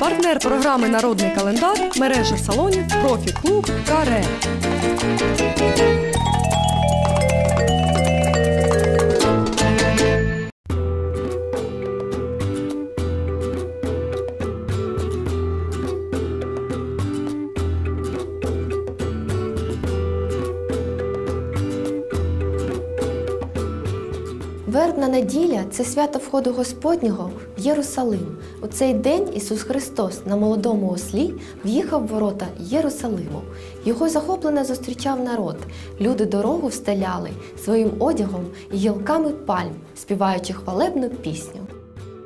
Партнер програми Народний календар мережа салонів Профі Клуб Каре. Вербна неділя це свято входу Господнього в Єрусалим. У цей день Ісус Христос на молодому ослі в'їхав в ворота Єрусалиму. Його захоплено зустрічав народ. Люди дорогу встеляли своїм одягом і гілками пальм, співаючи хвалебну пісню.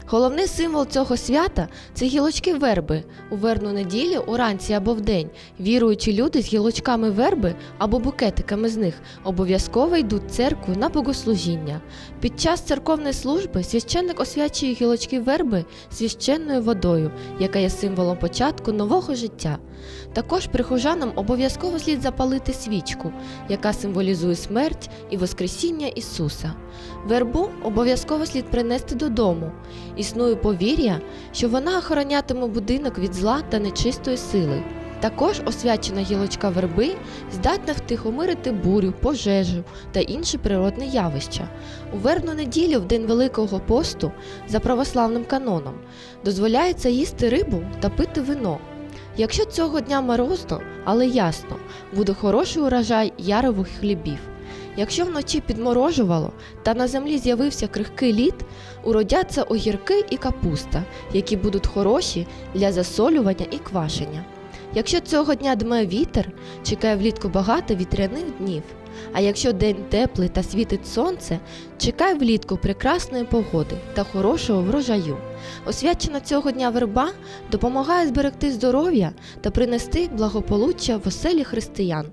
Головний символ цього свята це гілочки верби. У вербну неділю, уранці або вдень, віруючі люди з гілочками верби або букетиками з них обов'язково йдуть церкву на богослужіння. Під час церковної служби священник освячує гілочки верби священною водою, яка є символом початку нового життя. Також прихожанам обов'язково слід запалити свічку, яка символізує смерть і Воскресіння Ісуса. Вербу обов'язково слід принести додому. Існує повір'я, що вона охоронятиме будинок від зла та нечистої сили. Також освячена гілочка верби здатна втихомирити бурю, пожежу та інші природні явища. У вербну неділю, в день Великого посту, за православним каноном, дозволяється їсти рибу та пити вино. Якщо цього дня морозно, але ясно, буде хороший урожай ярових хлібів. Якщо вночі підморожувало та на землі з'явився крихкий лід, уродяться огірки і капуста, які будуть хороші для засолювання і квашення. Якщо цього дня дме вітер, чекає влітку багато вітряних днів. А якщо день теплий та світить сонце, чекай влітку прекрасної погоди та хорошого врожаю. Освячена цього дня верба допомагає зберегти здоров'я та принести благополуччя в оселі християн.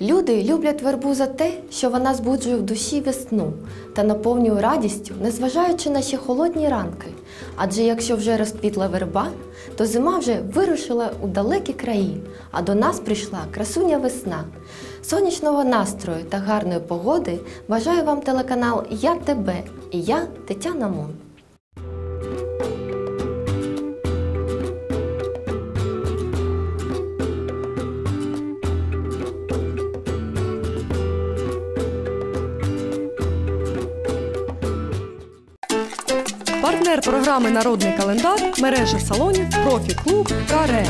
Люди люблять вербу за те, що вона збуджує в душі весну та наповнює радістю, незважаючи на ще холодні ранки. Адже якщо вже розквітла верба, то зима вже вирушила у далекі краї, а до нас прийшла красуня весна. Сонячного настрою та гарної погоди бажаю вам телеканал Я Тебе і я Тетяна Мун. Партнер програми Народний календар мережа салонів Профі Клуб Каре.